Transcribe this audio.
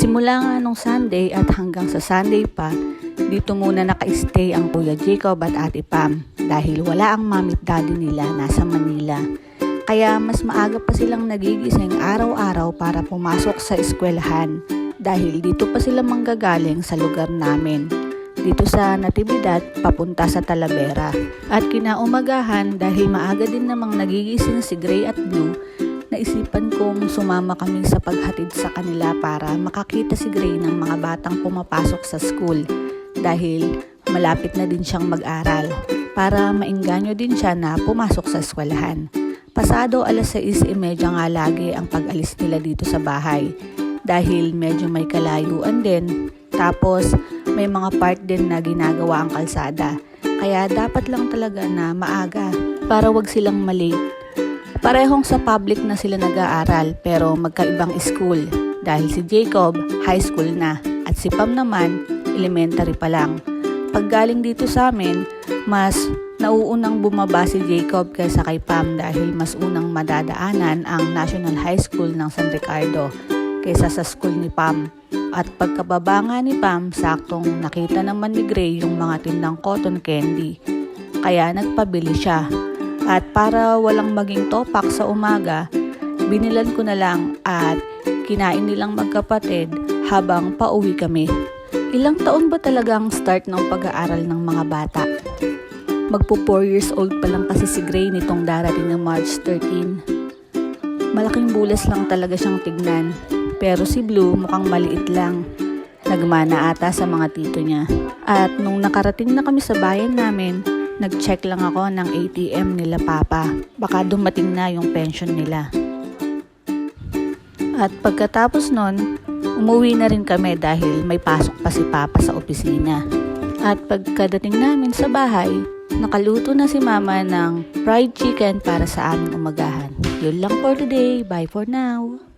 Simula nga nung Sunday at hanggang sa Sunday pa, dito muna naka-stay ang Kuya Jacob at Ate Pam dahil wala ang mami at daddy nila nasa Manila. Kaya mas maaga pa silang nagigising araw-araw para pumasok sa eskwelahan dahil dito pa sila manggagaling sa lugar namin. Dito sa Natividad, papunta sa Talavera. At kinaumagahan dahil maaga din namang nagigising si Gray at Blue, naisipan kong sumama kami sa paghatid sa kanila para makakita si Gray ng mga batang pumapasok sa school dahil malapit na din siyang mag-aral para mainganyo din siya na pumasok sa eskwelahan. Pasado alas 6.30 nga lagi ang pag-alis nila dito sa bahay dahil medyo may kalayuan din. Tapos may mga part din na ginagawa ang kalsada. Kaya dapat lang talaga na maaga para wag silang mali. Parehong sa public na sila nag-aaral pero magkaibang school dahil si Jacob high school na at si Pam naman elementary pa lang. Pag galing dito sa amin, mas nauunang bumaba si Jacob kaysa kay Pam dahil mas unang madadaanan ang National High School ng San Ricardo kaysa sa school ni Pam. At pagkababa nga ni Pam, saktong nakita naman ni Gray yung mga tindang cotton candy. Kaya nagpabili siya. At para walang maging topak sa umaga, binilan ko na lang at kinain nilang magkapatid habang pauwi kami. Ilang taon ba talaga ang start ng pag-aaral ng mga bata? Magpo 4 years old pa lang kasi si Gray nitong darating ng March 13. Malaking bulas lang talaga siyang tignan. Pero si Blue mukhang maliit lang. Nagmana ata sa mga tito niya. At nung nakarating na kami sa bayan namin, nag-check lang ako ng ATM nila papa. Baka dumating na yung pension nila. At pagkatapos nun, umuwi na rin kami dahil may pasok pa si papa sa opisina. At pagkadating namin sa bahay, nakaluto na si mama ng fried chicken para sa aming umagahan. Yun lang for today. Bye for now.